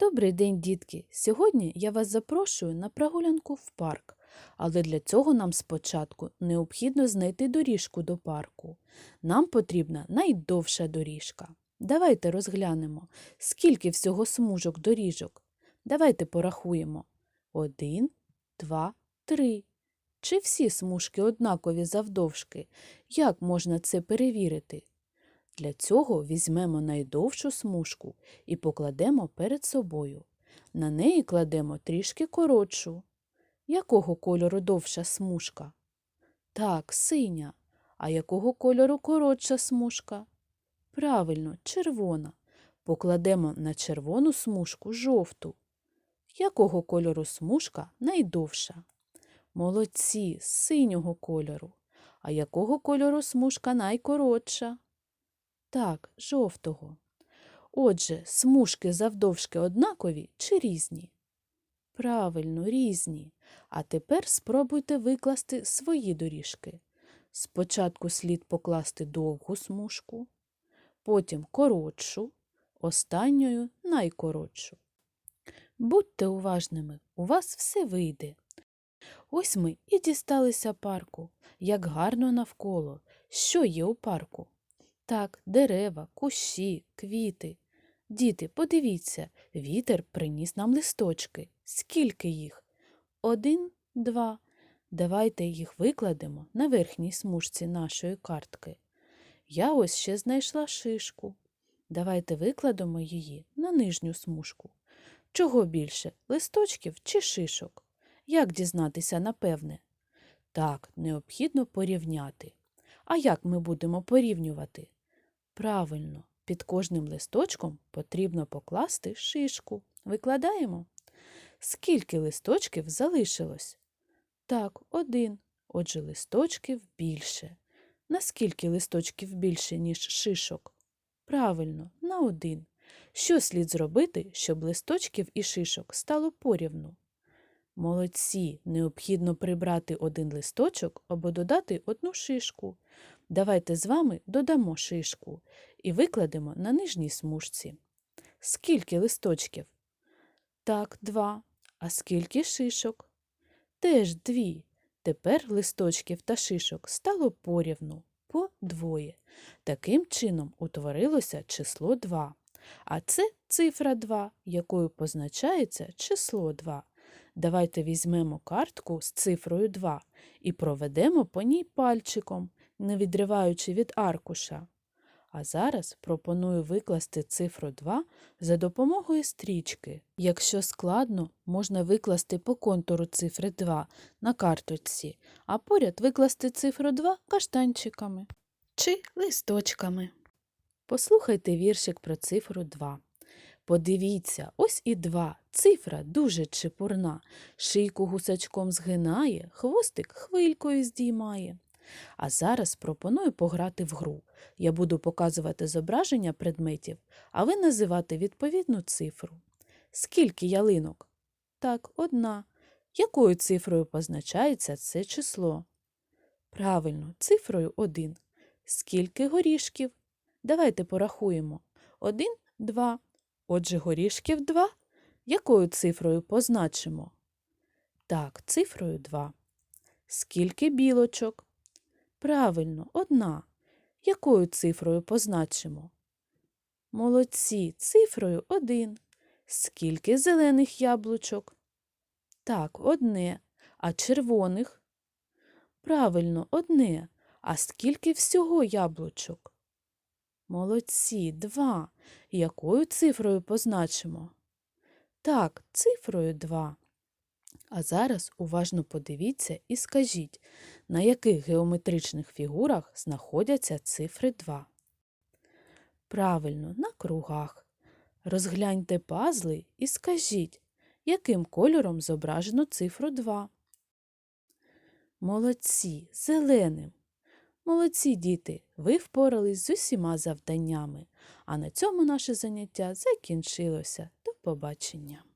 Добрий день, дітки! Сьогодні я вас запрошую на прогулянку в парк, але для цього нам спочатку необхідно знайти доріжку до парку. Нам потрібна найдовша доріжка. Давайте розглянемо, скільки всього смужок доріжок. Давайте порахуємо. Один, два, три. Чи всі смужки однакові завдовжки? Як можна це перевірити? Для цього візьмемо найдовшу смужку і покладемо перед собою. На неї кладемо трішки коротшу. Якого кольору довша смужка? Так, синя. А якого кольору коротша смужка? Правильно, червона. Покладемо на червону смужку жовту. Якого кольору смужка найдовша? Молодці, синього кольору. А якого кольору смужка найкоротша? Так, жовтого. Отже, смужки завдовжки однакові чи різні? Правильно, різні. А тепер спробуйте викласти свої доріжки. Спочатку слід покласти довгу смужку, потім коротшу, останньою найкоротшу. Будьте уважними, у вас все вийде. Ось ми і дісталися парку. Як гарно навколо. Що є у парку? Так, дерева, кущі, квіти. Діти, подивіться, вітер приніс нам листочки. Скільки їх? Один, два. Давайте їх викладемо на верхній смужці нашої картки. Я ось ще знайшла шишку. Давайте викладемо її на нижню смужку. Чого більше листочків чи шишок? Як дізнатися напевне? Так, необхідно порівняти. А як ми будемо порівнювати? Правильно, під кожним листочком потрібно покласти шишку. Викладаємо. Скільки листочків залишилось? Так, один. Отже, листочків більше. Наскільки листочків більше, ніж шишок? Правильно, на один. Що слід зробити, щоб листочків і шишок стало порівну? Молодці, необхідно прибрати один листочок або додати одну шишку. Давайте з вами додамо шишку і викладемо на нижній смужці. Скільки листочків? Так, два. А скільки шишок? Теж дві. Тепер листочків та шишок стало порівну, по двоє. Таким чином утворилося число 2. А це цифра 2, якою позначається число 2. Давайте візьмемо картку з цифрою 2 і проведемо по ній пальчиком, не відриваючи від аркуша. А зараз пропоную викласти цифру 2 за допомогою стрічки. Якщо складно, можна викласти по контуру цифри 2 на карточці, а поряд викласти цифру 2 каштанчиками чи листочками. Послухайте віршик про цифру 2. Подивіться, ось і два. Цифра дуже чепурна. Шийку гусачком згинає, хвостик хвилькою здіймає. А зараз пропоную пограти в гру. Я буду показувати зображення предметів, а ви називати відповідну цифру. Скільки ялинок? Так, одна. Якою цифрою позначається це число? Правильно, цифрою один. Скільки горішків? Давайте порахуємо. Один, два. Отже, горішків два. Якою цифрою позначимо? Так, цифрою 2. Скільки білочок? Правильно, одна. Якою цифрою позначимо? Молодці, цифрою 1. Скільки зелених яблучок? Так, одне. А червоних? Правильно, одне. А скільки всього яблучок? Молодці, два. Якою цифрою позначимо? Так, цифрою 2. А зараз уважно подивіться і скажіть, на яких геометричних фігурах знаходяться цифри 2. Правильно, на кругах. Розгляньте пазли і скажіть, яким кольором зображено цифру 2. Молодці, зеленим. Молодці діти, ви впорались з усіма завданнями. А на цьому наше заняття закінчилося. До побачення.